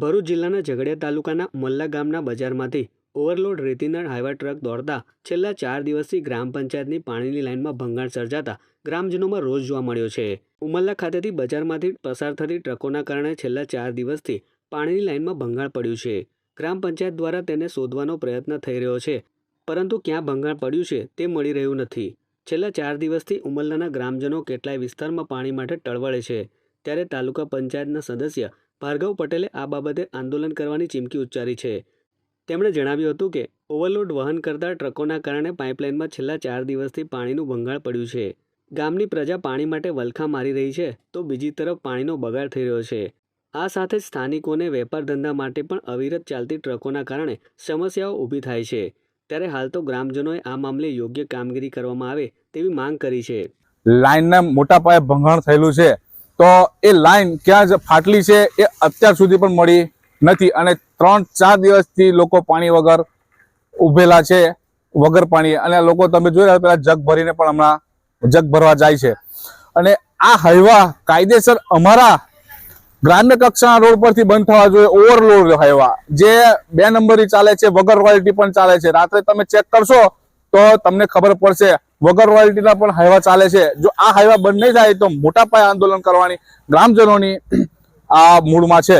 ભરૂચ જિલ્લાના ઝઘડિયા તાલુકાના મલ્લા ગામના બજારમાંથી ઓવરલોડ રેતીના હાઈવા ટ્રક દોડતા છેલ્લા ચાર દિવસથી ગ્રામ પંચાયતની પાણીની લાઇનમાં ભંગાણ સર્જાતા ગ્રામજનોમાં રોષ જોવા મળ્યો છે. ઉમલ્લા ખાતેથી બજારમાંથી પસાર થતી ટ્રકોના કારણે છેલ્લા ચાર દિવસથી પાણીની લાઇનમાં ભંગાણ પડ્યું છે. ગ્રામ પંચાયત દ્વારા તેને શોધવાનો પ્રયત્ન થઈ રહ્યો છે, પરંતુ ક્યાં ભંગાણ પડ્યું છે તે મળી રહ્યું નથી. છેલ્લા ચાર દિવસથી ઉમલ્લાના ગ્રામજનો કેટલાય વિસ્તારમાં પાણી માટે ટળવળે છે, ત્યારે તાલુકા પંચાયતના સદસ્ય ભાર્ગવ પટેલે આ બાબતે આંદોલન કરવાની ચીમકી ઉચ્ચારી છે. તેમણે જણાવ્યું હતું કે, ઓવરલોડ વહન કરતા ટ્રકોના કારણે પાઇપલાઇનમાં છેલ્લા ચાર દિવસથી પાણીનું ભંગાણ પડ્યું છે. ગામની પ્રજા પાણી માટે વલખા મારી રહી છે, તો બીજી તરફ પાણીનો બગાડ થઈ રહ્યો છે. આ સાથે સ્થાનિકોને વેપાર ધંધા માટે પણ અવિરત ચાલતી ટ્રકોના કારણે સમસ્યાઓ ઊભી થાય છે. ત્યારે હાલ તો ગ્રામજનોએ આ મામલે યોગ્ય કામગીરી કરવામાં આવે તેવી માંગ કરી છે. લાઇનના મોટા પાયે ભંગાણ થયેલું છે. તો એ લાઈન ક્યાં જ ફાટલી છે એ અત્યાર સુધી પણ મળી નથી અને ત્રણ ચાર દિવસથી લોકો પાણી વગર ઉભેલા છે, વગર પાણી. અને લોકો તમે જોઈ રહ્યા પેલા જગ ભરીને પણ હમણાં જગ ભરવા જાય છે. અને આ હાઈવા કાયદેસર અમારા ગ્રામ્ય કક્ષાના રોડ પરથી બંધ થવા જોઈએ, ઓવરલોડ હાઈવા. જે બે નંબરી ચાલે છે, વગર ક્વોલિટી પણ ચાલે છે. રાત્રે તમે ચેક કરશો તો તમને ખબર પડશે, વગર રોયલ્ટીના પણ હાઈવા ચાલે છે. જો આ હાઈવા બંધ નહીં થાય તો મોટા પાયે આંદોલન કરવાની ગ્રામજનોની આ મૂળમાં છે.